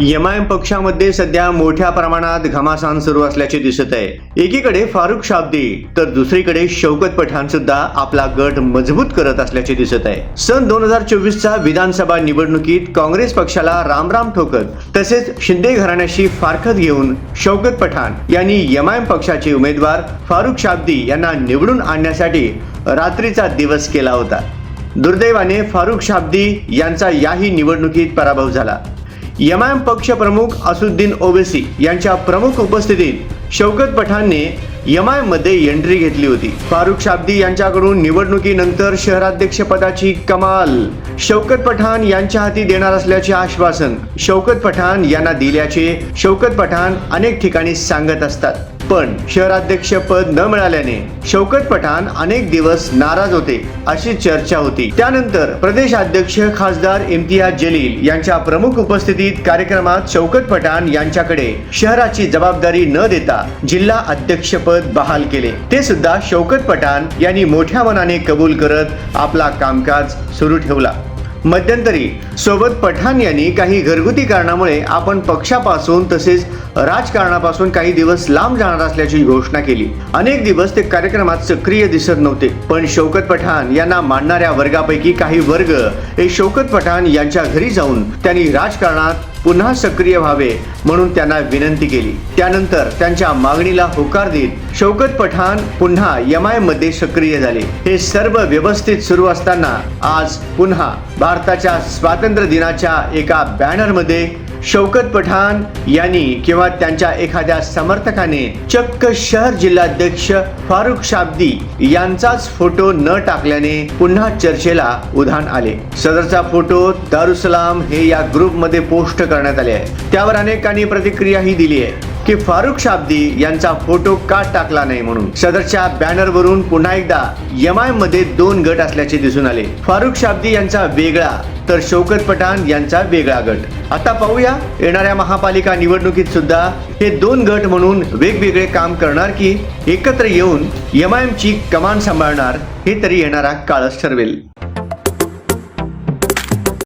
यमायम पक्षामध्ये सध्या मोठ्या प्रमाणात घमासान सुरू असल्याचे दिसत आहे. एकीकडे फारुख शाब्दी तर दुसरीकडे शौकत पठाण सुद्धा आपला गट मजबूत करत असल्याचे दिसत आहे. सन दोन हजार चोवीसच्या विधानसभा निवडणुकीत काँग्रेस पक्षाला रामराम ठोकत तसेच शिंदे घराण्याशी फारखत घेऊन शौकत पठाण यांनी यमायम पक्षाचे उमेदवार फारुख शाब्दी यांना निवडून आणण्यासाठी रात्रीचा दिवस केला होता. दुर्दैवाने फारुख शाब्दी यांचा याही निवडणुकीत पराभव झाला. एमआयएम पक्ष प्रमुख असुद्दीन ओवेसी यांच्या प्रमुख उपस्थितीत शौकत पठाणने एमआयएममध्ये एंट्री घेतली होती. फारुख शाब्दी यांच्याकडून निवडणुकीनंतर शहराध्यक्ष पदाची कमाल शौकत पठाण यांच्या हाती देणार असल्याचे आश्वासन शौकत पठाण यांना दिल्याचे शौकत पठाण अनेक ठिकाणी सांगत असतात. पण शहराध्यक्ष पद न मिळाल्याने शौकत पठाण अनेक दिवस नाराज होते अशी चर्चा होती. त्यानंतर प्रदेशाध्यक्ष खासदार इम्तियाज जलील यांच्या प्रमुख उपस्थितीत कार्यक्रमात शौकत पठाण यांच्याकडे शहराची जबाबदारी न देता जिल्हा अध्यक्षपद बहाल केले. ते सुद्धा शौकत पठाण यांनी मोठ्या मनाने कबूल करत आपला कामकाज सुरू ठेवला. मध्यंतरी सोबत पठाण यांनी काही घरगुती कारणामुळे आपण पक्षापासून तसेच राजकारणापासून काही दिवस लांब जाणार असल्याची घोषणा केली. अनेक दिवस ते कार्यक्रमात सक्रिय दिसत नव्हते. पण शौकत पठाण यांना मानणाऱ्या वर्गापैकी काही वर्ग हे शौकत पठाण यांच्या घरी जाऊन त्यांनी राजकारणात पुन्हा सक्रिय व्हावे म्हणून त्यांना विनंती केली. त्यानंतर त्यांच्या मागणीला होकार देत शौकत पठाण पुन्हा यमायमध्ये सक्रिय झाले. हे सर्व व्यवस्थित सुरू असताना आज पुन्हा भारताच्या स्वातंत्र्य दिनाच्या एका बॅनरमध्ये शौकत पठाण यांनी किंवा त्यांच्या एखाद्या समर्थकाने चक्क शहर जिल्हाध्यक्ष फारुख शाब्दी यांचाच फोटो न टाकल्याने पुन्हा चर्चेला उधाण आले. सदरचा फोटो दारुसलाम हे या ग्रुपमध्ये पोस्ट करण्यात आले आहे. त्यावर अनेकांनी प्रतिक्रियाही दिली आहे. की फारुख शाब्दी यांचा फोटो का टाकला नाही म्हणून? सदरच्या बॅनरवरून पुन्हा एकदा एमआयमध्ये दोन गट असल्याचे दिसून आले. फारुख शाब्दी यांचा वेगळा तर शौकत पठाण यांचा वेगळा गट. आता पाहूया येणाऱ्या महापालिका निवडणुकीत सुद्धा हे दोन गट म्हणून वेगवेगळे काम करणार की एकत्र येऊन एम ची कमान सांभाळणार हे तरी येणारा काळच ठरवेल.